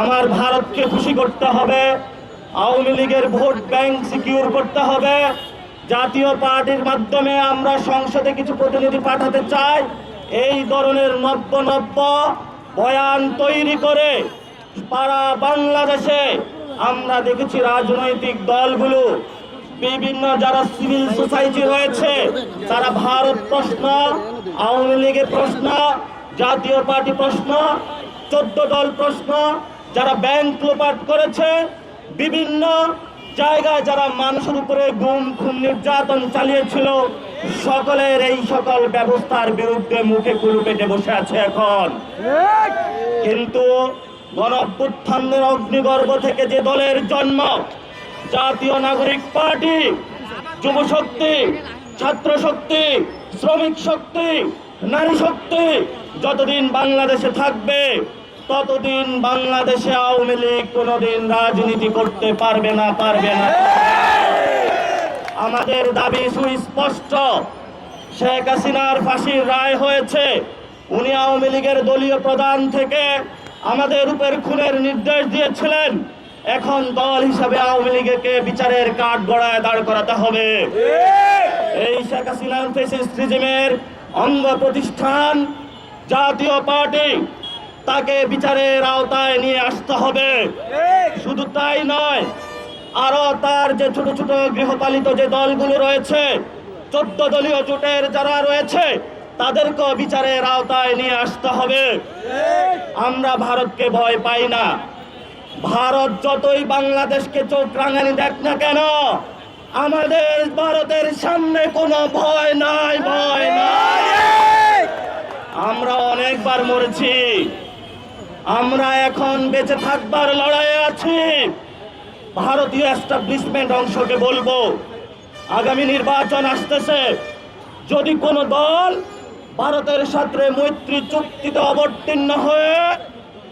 আমার ভারতকে খুশি করতে হবে, আওয়ামী লীগের ভোট ব্যাংক সিকিউর করতে হবে, জাতীয় পার্টির মাধ্যমে আমরা সংসদে কিছু প্রতিনিধি পাঠাতে চাই। এই ধরনের নব্য নব্য বয়ান তৈরি করে পাড়া বাংলাদেশে আমরা দেখেছি রাজনৈতিক দলগুলো, বিভিন্ন যারা সিভিল সোসাইটি রয়েছে, তারা ভারত প্রশ্ন, আওয়ামী লীগের প্রশ্ন, জাতীয় পার্টি প্রশ্ন, চোদ্দ দল প্রশ্ন যারা ব্যাংক লোপাট করেছে, বিভিন্ন জায়গায় যারা মানুষের উপরে গুম, খুন, নির্যাতন চালিয়েছিল, সকলের এই সকল ব্যবস্থার বিরুদ্ধে মুখে কুলু পেটে বসে আছে এখন। কিন্তু গণ অভ্যুত্থানের অগ্নিগর্ভ থেকে যে দলের জন্ম, জাতীয় নাগরিক পার্টি, যুব শক্তি, ছাত্র শক্তি, শ্রমিক শক্তি, নারী শক্তি, যতদিন বাংলাদেশে থাকবে ততদিন বাংলাদেশে আওয়ামী লীগ কোনোদিন রাজনীতি করতে পারবে না পারবে না। আমাদের দাবি সুস্পষ্ট। শেখ হাসিনার ফাঁসির রায় হয়েছে। উনি আওয়ামী লীগের দলীয় প্রধান থেকে আমাদের উপর খুনের নির্দেশ দিয়েছিলেন। এখন দল হিসাবে আওয়ামী লীগকে বিচারের কাঠ গড়ায় দাঁড় করাতে হবে। এই শেখ হাসিনার ফেসিস্ট রিজিমের অঙ্গ প্রতিষ্ঠান জাতীয় পার্টি তাকে বিচারের আওতায় নিয়ে আসতে হবে। শুধু তাই নয় আরও তার যে ছোট ছোট গৃহপালিত যে দলগুলো রয়েছে, চোদ্দ দলীয় জোটের যারা রয়েছে, তাদেরকেও বিচারের আওতায় নিয়ে আসতে হবে। আমরা ভারতকে ভয় পাই না। ভারত যতই বাংলাদেশকে চোখ রাঙানি দেখ না কেন, আমাদের ভারতের সামনে কোনো ভয় নাই ভয় নাই। আমরা অনেকবার মরেছি। আমরা এখন বেঁচে থাকবার লড়াইয়ে আছি। ভারতীয় এস্টাবলিশমেন্ট অংশকে বলব, আগামী নির্বাচন আসতেছে। যদি কোনো দল ভারতের সাথে মৈত্রী চুক্তিতে অবতীর্ণ হয়ে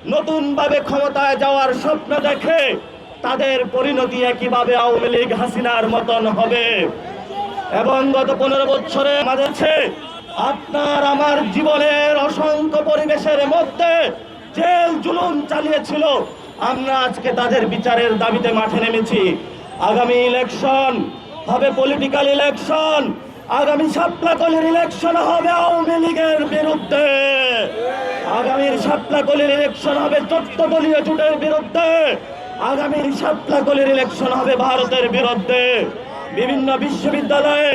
নতুনভাবে ক্ষমতায় যাওয়ার স্বপ্ন দেখে, তাদের পরিণতি একইভাবে আওয়ামী লীগ হাসিনার মতন হবে। এবং গত পনেরো বছরে আমাদের আপনার আমার জীবনের অসংখ্য পরিবেশের মধ্যে জেল জুলুম চালিয়েছিল। আমরা আজকে তাদের বিচারের দাবিতে মাঠে নেমেছি। আগামী ইলেকশন হবে পলিটিক্যাল ইলেকশন। আগামী সাপলাকলির ইলেকশন হবে আওয়ামী লীগের বিরুদ্ধে। আগামীর সাপলাকলির ইলেকশন হবে চোদ্দ দলীয় জোটের বিরুদ্ধে। আগামীর সাপলাকলির ইলেকশন হবে ভারতের বিরুদ্ধে। বিভিন্ন বিশ্ববিদ্যালয়ে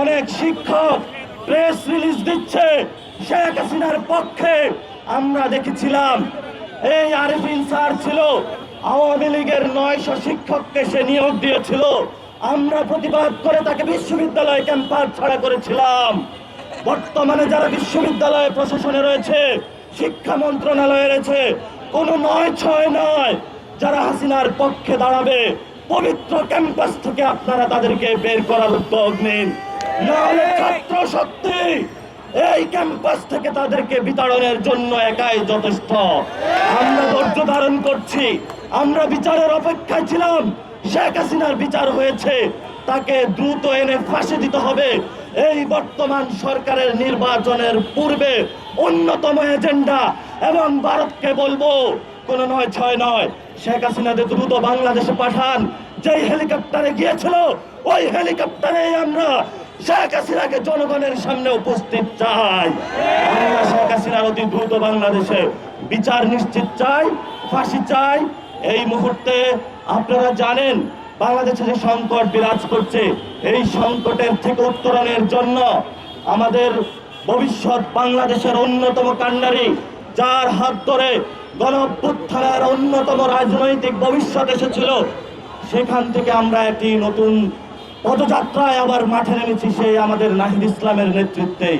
অনেক শিক্ষক প্রেস রিলিজ দিচ্ছে শেখ হাসিনার পক্ষে। আমরা দেখেছিলাম, এই আরিফিন স্যার ছিল, আওয়ামী লীগের নয়শো শিক্ষককে সে নিয়োগ দিয়েছিল। আমরা প্রতিবাদ করে তাকে বিশ্ববিদ্যালয় ক্যাম্পাস ছাড়া করেছিলাম। বর্তমানে যারা বিশ্ববিদ্যালয় প্রশাসনে রয়েছে, শিক্ষা মন্ত্রণালয়ে রয়েছে, কোনো নয় ছয় নয়, যারা হাসিনার পক্ষে দাঁড়াবে, পবিত্র ক্যাম্পাস থেকে আপনারা তাদেরকে বের করার উদ্যোগ নিন। ছাত্র শক্তি এই ক্যাম্পাস থেকে তাদেরকে বিতাড়নের জন্য একাই যথেষ্ট। আমরা ধৈর্য ধারণ করছি। আমরা বিচারের অপেক্ষায় ছিলাম। শেখ হাসিনার বিচার হয়েছে। তাকে দ্রুত এনে ফাঁসি দিতে হবে। এই বর্তমান সরকারের নির্বাচনের পূর্বে অন্যতম এজেন্ডা এবং ভারতকে বলব, কোনো নয়, ছয় নয়। শেখ হাসিনাদের দ্রুত বাংলাদেশে পাঠান। যেই হেলিকপ্টারে গিয়েছিল, ওই হেলিকপ্টারে আমরা শেখ হাসিনাকে জনগণের সামনে উপস্থিত চাই। আমরা শেখ হাসিনার অতি দ্রুত বাংলাদেশে বিচার নিশ্চিত চাই, ফাঁসি চাই। এই মুহূর্তে আপনারা জানেন, বাংলাদেশে যে সংকট বিরাজ করছে, এই সংকটের থেকে উত্তরণের জন্য আমাদের ভবিষ্যৎ বাংলাদেশের অন্যতম কান্ডারি, যার হাত ধরে গণ অভ্যুত্থানের অন্যতম রাজনৈতিক ভবিষ্যৎ এসেছিল, সেখান থেকে আমরা একটি নতুন পদযাত্রায় আবার মাঠে নেমেছি সেই আমাদের নাহিদ ইসলামের নেতৃত্বে